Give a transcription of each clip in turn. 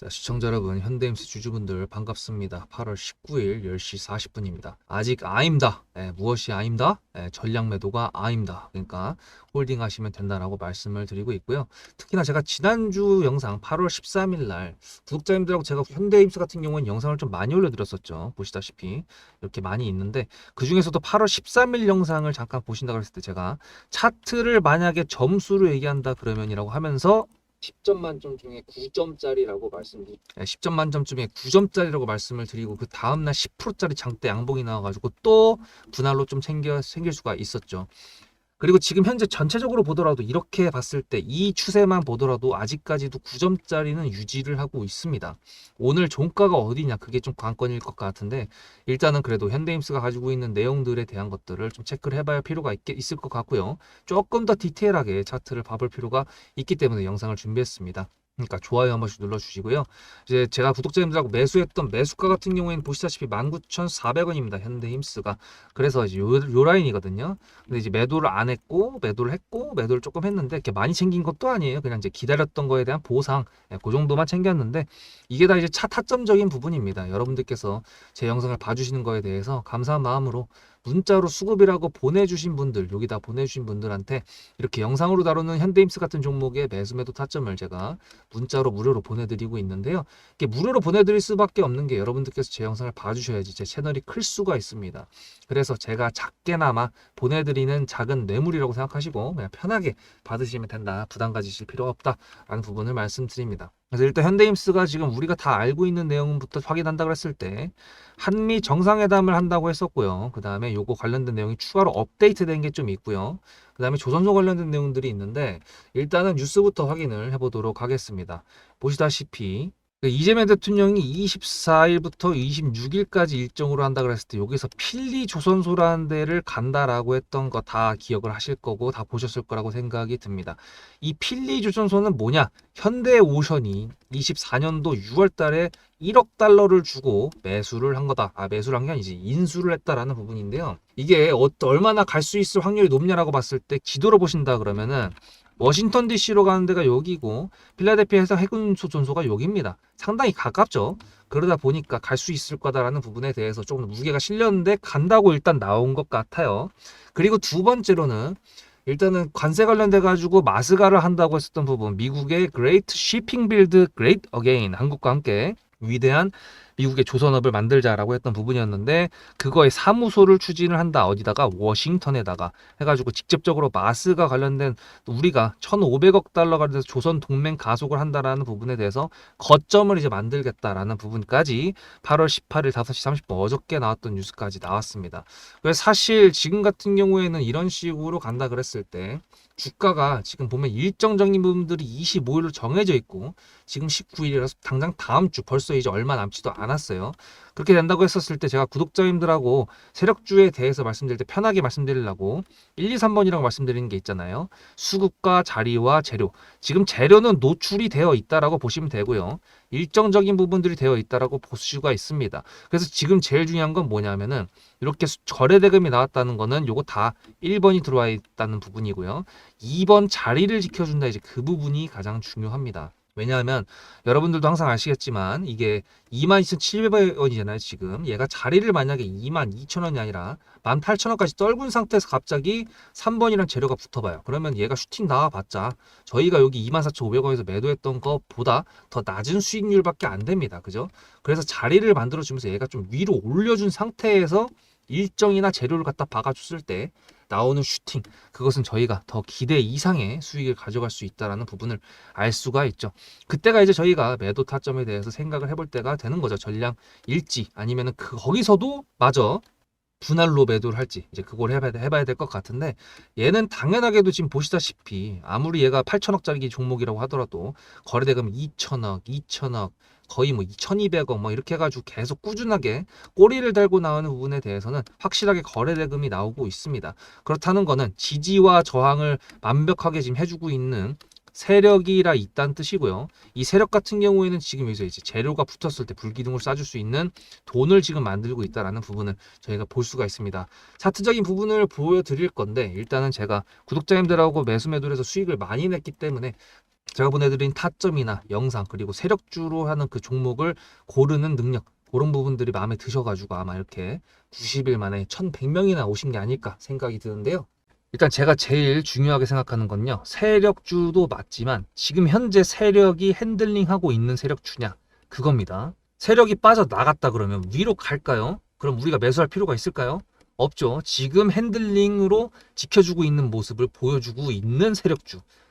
자, 시청자 여러분, 현대임스 주주분들 반갑습니다. 8월 19일 10시 40분입니다. 아직 아임다. 예, 무엇이 아임다? 예, 전략 매도가 아임다. 그러니까 홀딩 하시면 된다라고 말씀을 드리고 있고요. 특히나 제가 지난주 영상 8월 13일 날 구독자님들하고 제가 현대임스 같은 경우는 영상을 좀 많이 올려드렸었죠. 보시다시피 이렇게 많이 있는데 그 중에서도 8월 13일 영상을 잠깐 보신다고 했을 때 제가 차트를 만약에 점수로 얘기한다 그러면이라고 하면서 10점 만점 중에 9점짜리라고 말씀드리 10점 만점 중에 9점짜리라고 말씀을 드리고 그 다음날 10%짜리 장대 양봉이 나와가지고 또 분할로 좀 생겨, 생길 수가 있었죠. 그리고 지금 현재 전체적으로 보더라도 이렇게 봤을 때 이 추세만 보더라도 아직까지도 9점짜리는 유지를 하고 있습니다. 오늘 종가가 어디냐 그게 좀 관건일 것 같은데 일단은 그래도 현대임스가 가지고 있는 내용들에 대한 것들을 좀 체크를 해봐야 필요가 있, 있을 것 같고요. 조금 더 디테일하게 차트를 봐볼 필요가 있기 때문에 영상을 준비했습니다. 그러니까 좋아요 한 번씩 눌러주시고요. 이제 제가 구독자님들하고 매수했던 매수가 같은 경우에는 보시다시피 19,400원입니다. 현대힘스가. 그래서 이제 요, 요 라인이거든요. 근데 이제 매도를 안 했고 매도를 했고 매도를 조금 했는데 이렇게 많이 챙긴 것도 아니에요. 그냥 이제 기다렸던 거에 대한 보상 예, 그 정도만 챙겼는데 이게 다 이제 차 타점적인 부분입니다. 여러분들께서 제 영상을 봐주시는 거에 대해서 감사한 마음으로 문자로 수급이라고 보내주신 분들 여기다 보내주신 분들한테 이렇게 영상으로 다루는 현대임스 같은 종목의 매수매도 타점을 제가 문자로 무료로 보내드리고 있는데요. 이게 무료로 보내드릴 수밖에 없는 게 여러분들께서 제 영상을 봐주셔야지 제 채널이 클 수가 있습니다. 그래서 제가 작게나마 보내드리는 작은 뇌물이라고 생각하시고 그냥 편하게 받으시면 된다. 부담 가지실 필요가 없다라는 부분을 말씀드립니다. 그래서 일단 현대임스가 지금 우리가 다 알고 있는 내용부터 확인한다 그랬을 때 한미 정상회담을 한다고 했었고요. 그 다음에 요거 관련된 내용이 추가로 업데이트된 게 좀 있고요. 그 다음에 조선소 관련된 내용들이 있는데 일단은 뉴스부터 확인을 해보도록 하겠습니다. 보시다시피 그 이재명 대통령이 24일부터 26일까지 일정으로 한다 그랬을 때 여기서 필리 조선소라는 데를 간다라고 했던 거 다 기억을 하실 거고 다 보셨을 거라고 생각이 듭니다. 이 필리 조선소는 뭐냐? 현대 오션이 24년도 6월 달에 1억 달러를 주고 매수를 한 거다. 아, 매수를 한 게 아니지. 인수를 했다라는 부분인데요. 이게 어, 얼마나 갈 수 있을 확률이 높냐라고 봤을 때 지도로 보신다 그러면은 워싱턴 DC로 가는 데가 여기고 필라델피아에서 해군 조선소가 여기입니다. 상당히 가깝죠. 그러다 보니까 갈 수 있을 거다라는 부분에 대해서 조금 무게가 실렸는데 간다고 일단 나온 것 같아요. 그리고 두 번째로는 일단은 관세 관련돼 가지고 마스가를 한다고 했었던 부분 미국의 Great Shipping Build Great Again 한국과 함께 위대한 미국의 조선업을 만들자라고 했던 부분이었는데 그거의 사무소를 추진을 한다 어디다가 워싱턴에다가 해가지고 직접적으로 마스가 관련된 우리가 1,500억 달러가 돼서 조선 동맹 가속을 한다라는 부분에 대해서 거점을 이제 만들겠다라는 부분까지 8월 18일 5시 30분 어저께 나왔던 뉴스까지 나왔습니다. 그래서 사실 지금 같은 경우에는 이런 식으로 간다 그랬을 때 주가가 지금 보면 일정적인 부분들이 25일로 정해져 있고 지금 19일이라서 당장 다음 주 벌써 이제 얼마 남지도 않았어요. 그렇게 된다고 했었을 때 제가 구독자님들하고 세력주에 대해서 말씀드릴 때 편하게 말씀드리려고 1, 2, 3번이라고 말씀드리는 게 있잖아요. 수급과 자리와 재료. 지금 재료는 노출이 되어 있다라고 보시면 되고요. 일정적인 부분들이 되어 있다라고 볼 수가 있습니다. 그래서 지금 제일 중요한 건 뭐냐면은 이렇게 수- 거래 대금이 나왔다는 거는 요거 다 1번이 들어와 있다는 부분이고요. 2번 자리를 지켜준다 이제 그 부분이 가장 중요합니다. 왜냐하면 여러분들도 항상 아시겠지만 이게 22,700원이잖아요 지금. 얘가 자리를 만약에 22,000원이 아니라 18,000원까지 떨군 상태에서 갑자기 3번이랑 재료가 붙어봐요. 그러면 얘가 슈팅 나와봤자 저희가 여기 24,500원에서 매도했던 것보다 더 낮은 수익률밖에 안 됩니다. 그죠? 그래서 자리를 만들어주면서 얘가 좀 위로 올려준 상태에서 일정이나 재료를 갖다 박아줬을 때 나오는 슈팅 그것은 저희가 더 기대 이상의 수익을 가져갈 수 있다라는 부분을 알 수가 있죠. 그때가 이제 저희가 매도 타점에 대해서 생각을 해볼 때가 되는 거죠. 전량 일지 아니면은 그 거기서도 마저 분할로 매도를 할지 이제 그걸 해봐야, 해봐야 될 것 같은데 얘는 당연하게도 지금 보시다시피 아무리 얘가 8천억짜리 종목이라고 하더라도 거래대금 2천억, 2천억 거의 뭐 2,200억 뭐 이렇게 해가지고 계속 꾸준하게 꼬리를 달고 나오는 부분에 대해서는 확실하게 거래대금이 나오고 있습니다. 그렇다는 거는 지지와 저항을 완벽하게 지금 해주고 있는 세력이라 있다는 뜻이고요. 이 세력 같은 경우에는 지금 여기서 이제 재료가 붙었을 때 불기둥을 쏴줄 수 있는 돈을 지금 만들고 있다라는 부분을 저희가 볼 수가 있습니다. 차트적인 부분을 보여드릴 건데 일단은 제가 구독자님들하고 매수 매도를 해서 수익을 많이 냈기 때문에 제가 보내드린 타점이나 영상 그리고 세력주로 하는 그 종목을 고르는 능력 그런 부분들이 마음에 드셔가지고 아마 이렇게 90일 만에 1100명이나 오신 게 아닐까 생각이 드는데요. 일단 제가 제일 중요하게 생각하는 건요. 세력주도 맞지만 지금 현재 세력이 핸들링하고 있는 세력주냐 그겁니다. 세력이 빠져나갔다 그러면 위로 갈까요? 그럼 우리가 매수할 필요가 있을까요? 없죠. 지금 핸들링으로 지켜주고 있는 모습을 보여주고 있는 세력주.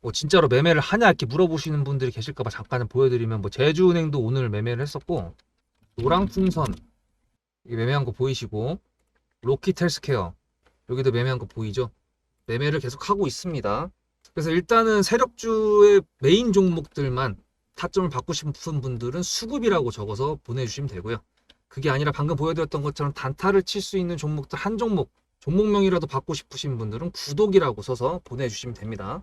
뭐 진짜로 매매를 하냐 이렇게 물어보시는 분들이 계실까봐 잠깐 보여드리면 뭐 제주은행도 오늘 매매를 했었고 노랑풍선 이 매매한 거 보이시고 로키텔스케어 여기도 매매한 거 보이죠? 매매를 계속 하고 있습니다. 그래서 일단은 세력주의 메인 종목들만 타점을 받고 싶은 분들은 수급이라고 적어서 보내주시면 되고요. 그게 아니라 방금 보여드렸던 것처럼 단타를 칠 수 있는 종목들 한 종목, 종목명이라도 받고 싶으신 분들은 구독이라고 써서 보내주시면 됩니다.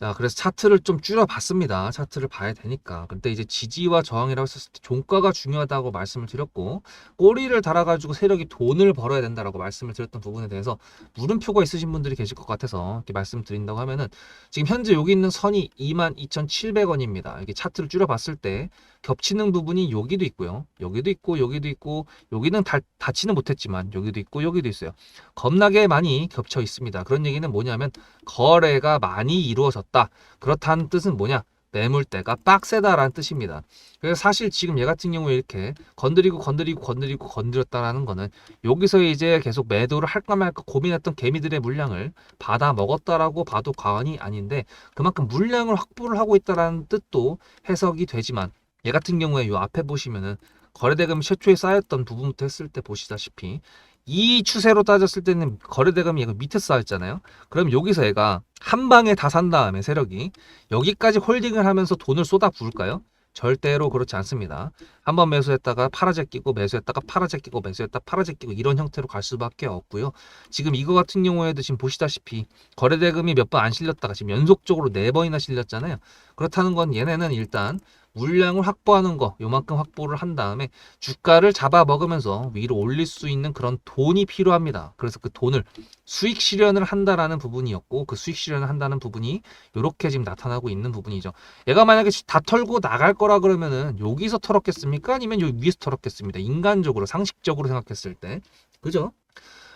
자, 그래서 차트를 좀 줄여봤습니다. 차트를 봐야 되니까. 근데 이제 지지와 저항이라고 했을 때 종가가 중요하다고 말씀을 드렸고, 꼬리를 달아가지고 세력이 돈을 벌어야 된다라고 말씀을 드렸던 부분에 대해서 물음표가 있으신 분들이 계실 것 같아서 이렇게 말씀드린다고 하면은 지금 현재 여기 있는 선이 22,700원입니다. 이게 차트를 줄여봤을 때 겹치는 부분이 여기도 있고요. 여기도 있고 여기도 있고 여기는 다, 닿지는 못했지만 여기도 있고 여기도 있어요. 겁나게 많이 겹쳐 있습니다. 그런 얘기는 뭐냐면 거래가 많이 이루어졌다. 그렇다는 뜻은 뭐냐? 매물대가 빡세다라는 뜻입니다. 그래서 사실 지금 얘 같은 경우에 이렇게 건드리고 건드리고 건드리고 건드렸다라는 거는 여기서 이제 계속 매도를 할까 말까 고민했던 개미들의 물량을 받아 먹었다라고 봐도 과언이 아닌데 그만큼 물량을 확보를 하고 있다라는 뜻도 해석이 되지만 얘 같은 경우에 요 앞에 보시면은 거래대금 최초에 쌓였던 부분부터 했을 때 보시다시피 이 추세로 따졌을 때는 거래대금이 얘가 밑에 쌓였잖아요. 그럼 여기서 얘가 한 방에 다 산 다음에 세력이 여기까지 홀딩을 하면서 돈을 쏟아 부을까요? 절대로 그렇지 않습니다. 한 번 매수했다가 팔아제 끼고 매수했다가 팔아제 끼고 매수했다 팔아제 끼고 이런 형태로 갈 수밖에 없고요. 지금 이거 같은 경우에도 지금 보시다시피 거래대금이 몇 번 안 실렸다가 지금 연속적으로 네 번이나 실렸잖아요. 그렇다는 건 얘네는 일단 물량을 확보하는 거 요만큼 확보를 한 다음에 주가를 잡아 먹으면서 위로 올릴 수 있는 그런 돈이 필요합니다. 그래서 그 돈을 수익 실현을 한다라는 부분이었고 그 수익 실현을 한다는 부분이 이렇게 지금 나타나고 있는 부분이죠. 얘가 만약에 다 털고 나갈 거라 그러면은 여기서 털었겠습니까? 아니면 여기 위에서 털었겠습니다. 인간적으로 상식적으로 생각했을 때 그죠?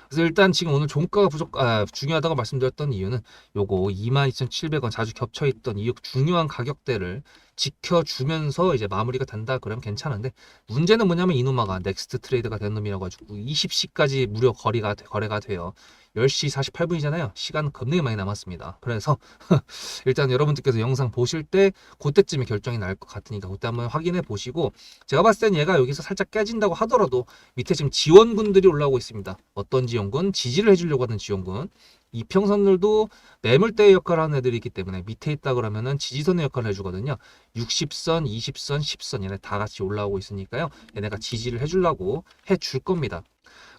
그래서 일단 지금 오늘 종가가 부족 아, 중요하다고 말씀드렸던 이유는 요거 22,700원 자주 겹쳐 있던 이 중요한 가격대를 지켜주면서 이제 마무리가 된다 그러면 괜찮은데 문제는 뭐냐면 이노마가 넥스트 트레이드가 된 놈이라 가지고 20시까지 무료 거래가 돼- 거래가 돼요. 10시 48분이잖아요. 시간 겁나게 많이 남았습니다. 그래서 일단 여러분들께서 영상 보실 때 그때쯤에 결정이 날 것 같으니까 그때 한번 확인해 보시고 제가 봤을 땐 얘가 여기서 살짝 깨진다고 하더라도 밑에 지금 지원군들이 올라오고 있습니다. 어떤 지원군? 지지를 해주려고 하는 지원군. 이평선들도 매물대의 역할을 하는 애들이 있기 때문에 밑에 있다 그러면은 지지선의 역할을 해주거든요. 60선, 20선, 10선 얘네 다 같이 올라오고 있으니까요. 얘네가 지지를 해주려고 해줄 겁니다.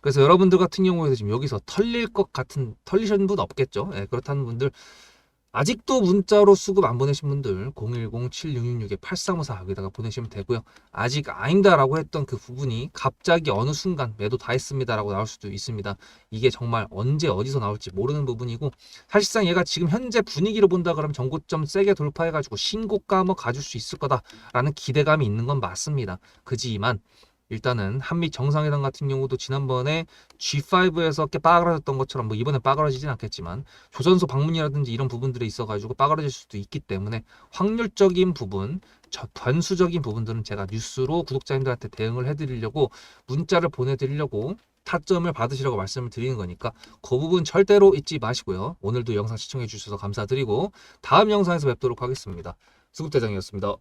그래서 여러분들 같은 경우에도 지금 여기서 털릴 것 같은 털리신 분 없겠죠? 예, 그렇다는 분들 아직도 문자로 수급 안 보내신 분들 010-7666-8354 여기다가 보내시면 되고요. 아직 아닙니다라고 했던 그 부분이 갑자기 어느 순간 매도 다 했습니다라고 나올 수도 있습니다. 이게 정말 언제 어디서 나올지 모르는 부분이고 사실상 얘가 지금 현재 분위기로 본다 그러면 전고점 세게 돌파해가지고 신고가 한번 가줄 수 있을 거다라는 기대감이 있는 건 맞습니다. 그지만 일단은 한미 정상회담 같은 경우도 지난번에 G5에서 이렇게 빠그라졌던 것처럼 뭐 이번에 빠그라지진 않겠지만 조선소 방문이라든지 이런 부분들이 있어 가지고 빠그라질 수도 있기 때문에 확률적인 부분, 저 변수적인 부분들은 제가 뉴스로 구독자님들한테 대응을 해드리려고 문자를 보내드리려고 타점을 받으시라고 말씀을 드리는 거니까 그 부분 절대로 잊지 마시고요. 오늘도 영상 시청해 주셔서 감사드리고 다음 영상에서 뵙도록 하겠습니다. 수급대장이었습니다.